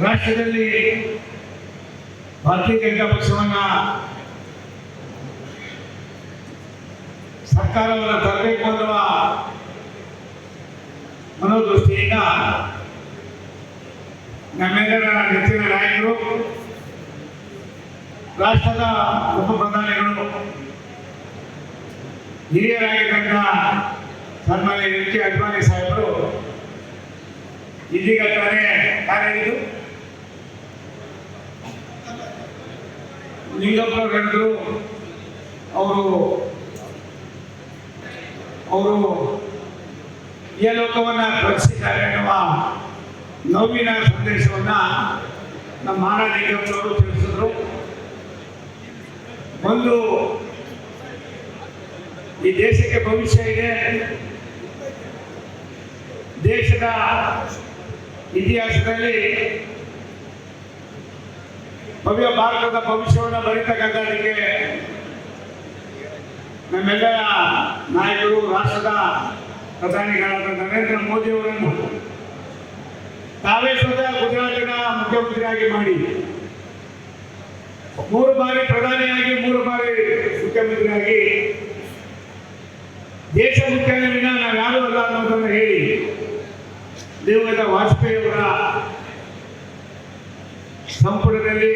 ರಾಷ್ಟ್ರದಲ್ಲಿ ಭಾರತೀಯ ಜನತಾ ಪಕ್ಷವನ್ನ ಸರ್ಕಾರವನ್ನು ತರಬೇಕು ಅನ್ನುವ ಮನೋದೃಷ್ಟಿಯಿಂದ ನಮ್ಮೆಲ್ಲರ ನೆಚ್ಚಿನ ನಾಯಕರು, ರಾಷ್ಟ್ರದ ಉಪ ಪ್ರಧಾನಿಗಳು ಹಿರಿಯರಾಗಿದ್ದಂಥ ಸನ್ಮಾನ್ಯ ಎಲ್ ಕೆ ಅಡ್ವಾಣಿ ಸಾಹೇಬರು ಇದೀಗ ತಾನೇ ಕಾರ್ಯನಿದು ಲಿಂಗಪ್ಪ ಹೇಳಿದ್ರು ಅವರು ಅವರು ಈ ಲೋಕವನ್ನು ರಕ್ಷಿಸಿದ್ದಾರೆ ಎನ್ನುವ ನೋವಿನ ಸಂದೇಶವನ್ನ ನಮ್ಮ ಮಾನ ಲಿಂಗಪ್ಪನವರು ತಿಳಿಸಿದ್ರು. ಒಂದು, ಈ ದೇಶಕ್ಕೆ ಭವಿಷ್ಯ ಇದೆ. ದೇಶದ ಇತಿಹಾಸದಲ್ಲಿ ಭವ್ಯ ಭಾರತದ ಭವಿಷ್ಯವನ್ನು ಬರೀತಕ್ಕಂಥದಕ್ಕೆ ನಮ್ಮೆಲ್ಲ ನಾಯಕರು, ರಾಷ್ಟ್ರದ ಪ್ರಧಾನಿಗಳಾದ ನರೇಂದ್ರ ಮೋದಿಯವರನ್ನು ತಾವೇ ಸ್ವತಃ ಗುಜರಾತಿನ ಮುಖ್ಯಮಂತ್ರಿಯಾಗಿ ಮಾಡಿ, ಮೂರು ಬಾರಿ ಪ್ರಧಾನಿಯಾಗಿ, ಮೂರು ಬಾರಿ ಮುಖ್ಯಮಂತ್ರಿಯಾಗಿ, ದೇಶ ನಾವು ಯಾರು ಅಲ್ಲ ಅನ್ನೋದನ್ನು ಹೇಳಿ ದಿವಂಗತ ವಾಜಪೇಯಿ ಅವರ ಸಂಪುಟದಲ್ಲಿ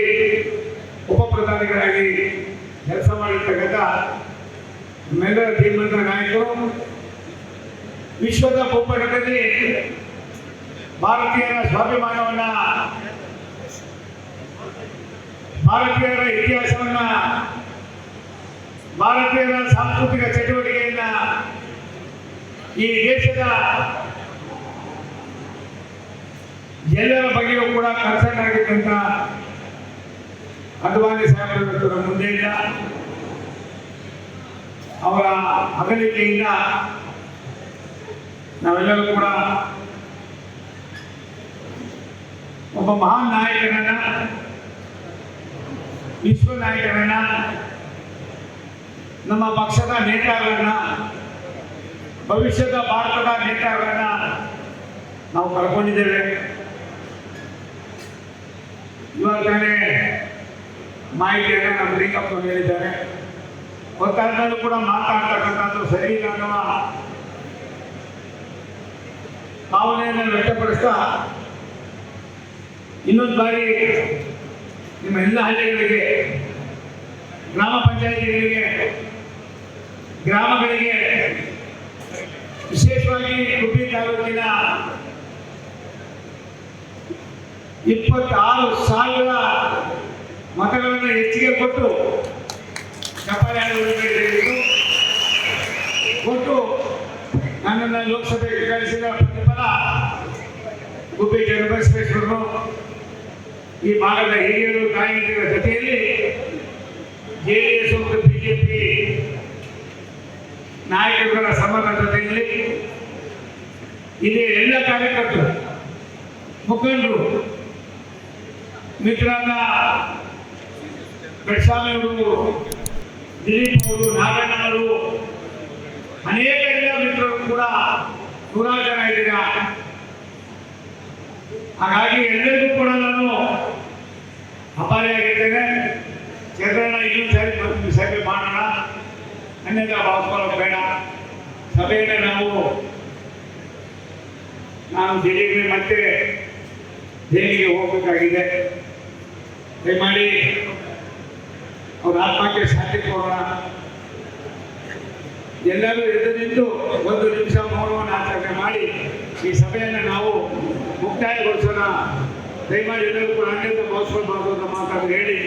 ಉಪ ಪ್ರಧಾನಿಗಳಾಗಿ ಕೆಲಸ ಮಾಡಿರ್ತಕ್ಕಂಥ ನಮ್ಮೆಲ್ಲರ ಧೀಮಂತ ನಾಯಕರು, ವಿಶ್ವದ ಭೂಪಟದಲ್ಲಿ ಭಾರತೀಯರ ಸ್ವಾಭಿಮಾನವನ್ನ, ಭಾರತೀಯರ ಇತಿಹಾಸವನ್ನ, ಭಾರತೀಯರ ಸಾಂಸ್ಕೃತಿಕ ಚಟುವಟಿಕೆಯನ್ನ ಈ ದೇಶದ ಎಲ್ಲರ ಬಗ್ಗೆಯೂ ಕೂಡ ಕನ್ಸರ್ನ್ ಆಗಿದ್ದಂತ ಸಾಹೇಬರು ಅವರ ಮುಂದೆ ಇಲ್ಲ. ಅವರ ಅಗಲಿಕೆಯಿಂದ ನಾವೆಲ್ಲರೂ ಕೂಡ ಒಬ್ಬ ಮಹಾನ್ ನಾಯಕನನ್ನ, ವಿಶ್ವ ನಾಯಕರನ್ನ ನಮ್ಮ ಪಕ್ಷದ ನೇತಾರರನ್ನ ಭವಿಷ್ಯದ ಭಾರತದ ನೇತಾರರನ್ನ ನಾವು ಕಳ್ಕೊಂಡಿದ್ದೇವೆ ಇವಾಗ ತಾನೇ ಮಾಹಿತಿಯನ್ನು ನಮ್ಮ ಬ್ರೇಕಪ್ ಹೇಳಿದ್ದಾರೆ. ಗೊತ್ತಾದ್ಮೇಲೂ ಕೂಡ ಮಾತಾಡ್ತಕ್ಕಂಥದ್ದು ಸರಿ ಇಲ್ಲ ಅನ್ನುವ ಭಾವನೆಯನ್ನು ವ್ಯಕ್ತಪಡಿಸ್ತಾ ಇನ್ನೊಂದು ಬಾರಿ ನಿಮ್ಮ ಎಲ್ಲ ಹಳ್ಳಿಗಳಿಗೆ, ಗ್ರಾಮ ಪಂಚಾಯಿತಿಗಳಿಗೆ, ಗ್ರಾಮಗಳಿಗೆ ವಿಶೇಷವಾಗಿ ಉಡುಪಿ ತಾಲೂಕಿನ ಇಪ್ಪತ್ತಾರು ಸಾವಿರ ಮತಗಳನ್ನು ಹೆಚ್ಚಿಗೆ ಕೊಟ್ಟು ಕೊಟ್ಟು ನನ್ನನ್ನು ಲೋಕಸಭೆಗೆ ಕಳಿಸಿದ ಪ್ರತಿಫಲ ಗುಬ್ಬಿ ಚನ್ನಬಸವೇಶ್ವರರು ಈ ಭಾಗದ ಹಿರಿಯರು ನಾಯಕರ ಜೊತೆಯಲ್ಲಿ ಜೆ ಡಿ ಎಸ್ ಮತ್ತು ಬಿಜೆಪಿ ನಾಯಕರುಗಳ ಸಮರದ ಜೊತೆಯಲ್ಲಿ ಇಲ್ಲಿ ಎಲ್ಲ ಕಾರ್ಯಕರ್ತರು, ಮುಖಂಡರು ಮಿತ್ರರಾದ ಬೆಳಸ್ವಾಮಿ ಅವರು ದಿಲೀಪ್ ಅವರು ನಾರಾಯಣ ಅವರು ಅನೇಕ ಎಲ್ಲ ಮಿತ್ರರು ಕೂಡ ನೂರಾರು ಜನ ಇದ್ದೀರಾ. ಹಾಗಾಗಿ ಎಲ್ಲರಿಗೂ ಕೂಡ ನಾನು ಅಪಾರಿಯಾಗಿದ್ದೇನೆ ಚಂದ್ರಣ್ಣ ಇನ್ನೊಂದು ಸರಿ ಬರ್ತೀನಿ ಸಭೆ ಮಾಡೋಣ. ಅನ್ಯದ ಭಾವಿಸ್ಕೊಳ್ಳೋದು ಬೇಡ. ಸಭೆಯನ್ನು ನಾವು, ನಾನು ದಿಢೀರ್ನೆ ಮತ್ತೆ ದೆಹಲಿಗೆ ಹೋಗಬೇಕಾಗಿದೆ. ದಯಮಾಡಿ ಅವ್ರ ಆತ್ಮಕ್ಕೆ ಶಾಂತಿ ಕೊಡೋಣ. ಎಲ್ಲರೂ ಎದ್ದು ನಿಂತು ಒಂದು ನಿಮಿಷ ಮೌನವನ್ನು ಆಚರಣೆ ಮಾಡಿ ಈ ಸಭೆಯನ್ನು ನಾವು ಮುಕ್ತಾಯಗೊಳಿಸೋಣ. ದಯಮಾಡಿ ಎಲ್ಲರೂ ಕೂಡ ಅನ್ಯತ ಭಾವಿಸ್ಕೊಳ್ಬಾರ್ದು ಅಂತ ಹೇಳಿ.